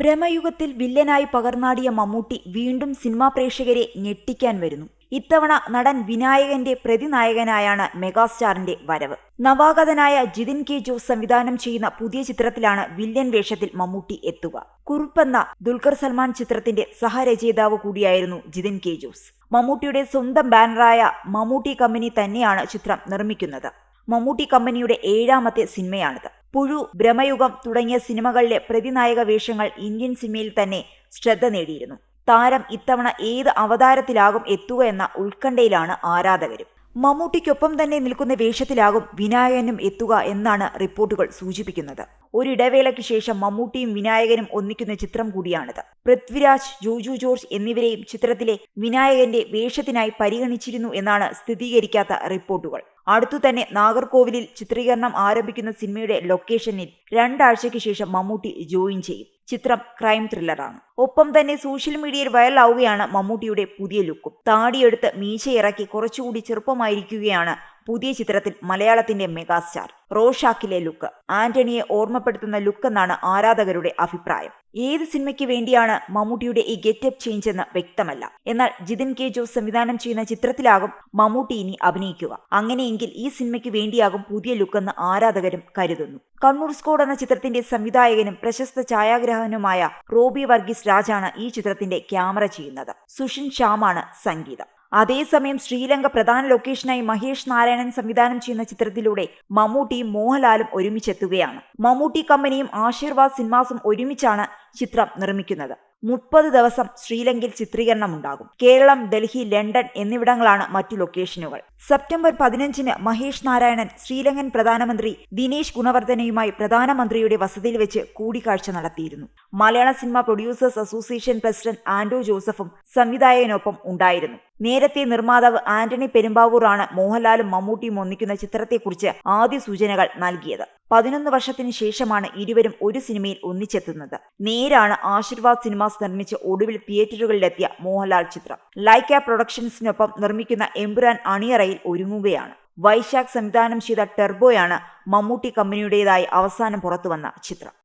ഭ്രമയുഗത്തിൽ വില്ലനായി പകർന്നാടിയ മമ്മൂട്ടി വീണ്ടും സിനിമാ പ്രേക്ഷകരെ ഞെട്ടിക്കാൻ വരുന്നു. ഇത്തവണ നടൻ വിനായകന്റെ പ്രതിനായകനായാണ് മെഗാസ്റ്റാറിന്റെ വരവ്. നവാഗതനായ ജിതിൻ കെ ജോസ് സംവിധാനം ചെയ്യുന്ന പുതിയ ചിത്രത്തിലാണ് വില്ലൻ വേഷത്തിൽ മമ്മൂട്ടി എത്തുക. കുറുപ്പെന്ന ദുൽഖർ സൽമാൻ ചിത്രത്തിന്റെ സഹരചയിതാവ് കൂടിയായിരുന്നു ജിതിൻ കെ ജോസ്. മമ്മൂട്ടിയുടെ സ്വന്തം ബാനറായ മമ്മൂട്ടി കമ്പനി തന്നെയാണ് ചിത്രം നിർമ്മിക്കുന്നത്. മമ്മൂട്ടി കമ്പനിയുടെ ഏഴാമത്തെ സിനിമയാണിത്. പുഴു ഭ്രമയുഗം തുടങ്ങിയ സിനിമകളിലെ പ്രതിനായക വേഷങ്ങൾ ഇന്ത്യൻ സിനിമയിൽ തന്നെ ശ്രദ്ധ നേടിയിരുന്നു. താരം ഇത്തവണ ഏത് അവതാരത്തിലാകും എത്തുക എന്ന ഉത്കണ്ഠയിലാണ് ആരാധകരും. മമ്മൂട്ടിക്കൊപ്പം തന്നെ നിൽക്കുന്ന വേഷത്തിലാകും വിനായകനും എത്തുക എന്നാണ് റിപ്പോർട്ടുകൾ സൂചിപ്പിക്കുന്നത്. ഒരിടവേളയ്ക്ക് ശേഷം മമ്മൂട്ടിയും വിനായകനും ഒന്നിക്കുന്ന ചിത്രം കൂടിയാണിത്. പൃഥ്വിരാജ് ജോജു ജോർജ് എന്നിവരെയും ചിത്രത്തിലെ വിനായകന്റെ വേഷത്തിനായി പരിഗണിച്ചിരുന്നു എന്നാണ് സ്ഥിരീകരിക്കാത്ത റിപ്പോർട്ടുകൾ. അടുത്തു തന്നെ നാഗർകോവിലിൽ ചിത്രീകരണം ആരംഭിക്കുന്ന സിനിമയുടെ ലൊക്കേഷനിൽ രണ്ടാഴ്ചയ്ക്ക് ശേഷം മമ്മൂട്ടി ജോയിൻ ചെയ്യും. ചിത്രം ക്രൈം ത്രില്ലറാണ്. ഒപ്പം തന്നെ സോഷ്യൽ മീഡിയയിൽ വൈറലാവുകയാണ് മമ്മൂട്ടിയുടെ പുതിയ ലുക്കും. താടിയെടുത്ത് മീശയിറക്കി കുറച്ചുകൂടി ചെറുപ്പമായിരിക്കുകയാണ് പുതിയ ചിത്രത്തിൽ മലയാളത്തിന്റെ മെഗാസ്റ്റാർ റോഷാക്കിലെ ലുക്ക്. ആന്റണിയെ ഓർമ്മപ്പെടുത്തുന്ന ലുക്ക് എന്നാണ് ആരാധകരുടെ അഭിപ്രായം. ഏത് സിനിമയ്ക്ക് വേണ്ടിയാണ് മമ്മൂട്ടിയുടെ ഈ ഗെറ്റപ്പ് ചേഞ്ച് എന്ന് വ്യക്തമല്ല. എന്നാൽ ജിതിൻ കെ ജോസ് സംവിധാനം ചെയ്യുന്ന ചിത്രത്തിലാകും മമ്മൂട്ടി ഇനി അഭിനയിക്കുക. അങ്ങനെയെങ്കിൽ ഈ സിനിമയ്ക്ക് വേണ്ടിയാകും പുതിയ ലുക്ക് എന്ന് ആരാധകരും കരുതുന്നു. കണ്ണൂർ സ്കോഡ് എന്ന ചിത്രത്തിന്റെ സംവിധായകനും പ്രശസ്ത ഛായാഗ്രാഹകനുമായ റോബി വർഗീസ് രാജാണ് ഈ ചിത്രത്തിന്റെ ക്യാമറ ചെയ്യുന്നത്. സുഷിൻ ഷാമാണ് സംഗീതം. അതേസമയം ശ്രീലങ്ക പ്രധാന ലൊക്കേഷനായി മഹേഷ് നാരായണൻ സംവിധാനം ചെയ്യുന്ന ചിത്രത്തിലൂടെ മമ്മൂട്ടിയും മോഹൻലാലും ഒരുമിച്ചെത്തുകയാണ്. മമ്മൂട്ടി കമ്പനിയും ആശീർവാദ് സിനിമാസും ഒരുമിച്ചാണ് ചിത്രം നിർമ്മിക്കുന്നത്. മുപ്പത് ദിവസം ശ്രീലങ്കയിൽ ചിത്രീകരണം ഉണ്ടാകും. കേരളം ഡൽഹി ലണ്ടൻ എന്നിവിടങ്ങളാണ് മറ്റു ലൊക്കേഷനുകൾ സെപ്റ്റംബർ പതിനഞ്ചിന് മഹേഷ് നാരായണൻ ശ്രീലങ്കൻ പ്രധാനമന്ത്രി ദിനേശ് ഗുണവർദ്ധനയുമായി പ്രധാനമന്ത്രിയുടെ വസതിയിൽ വെച്ച് കൂടിക്കാഴ്ച നടത്തിയിരുന്നു. മലയാള cinema producers association president Anto ജോസഫും സംവിധായകനൊപ്പം ഉണ്ടായിരുന്നു. നേരത്തെ നിർമ്മാതാവ് ആന്റണി പെരുമ്പാവൂറാണ് മോഹൻലാലും മമ്മൂട്ടിയും ഒന്നിക്കുന്ന ചിത്രത്തെക്കുറിച്ച് ആദ്യ സൂചനകൾ നൽകിയത്. പതിനൊന്ന് വർഷത്തിന് ശേഷമാണ് ഇരുവരും ഒരു സിനിമയിൽ ഒന്നിച്ചെത്തുന്നത്. നേരാണ് ആശീർവാദ് സിനിമാസ് നിർമ്മിച്ച് ഒടുവിൽ തിയേറ്ററുകളിലെത്തിയ മോഹൻലാൽ ചിത്രം. ലൈക്ക പ്രൊഡക്ഷൻസിനൊപ്പം നിർമ്മിക്കുന്ന എംബുരാൻ അണിയറയിൽ ഒരുങ്ങുകയാണ്. വൈശാഖ് സംവിധാനം ചെയ്ത ടെർബോയാണ് മമ്മൂട്ടി കമ്പനിയുടേതായി അവസാനം പുറത്തുവന്ന ചിത്രം.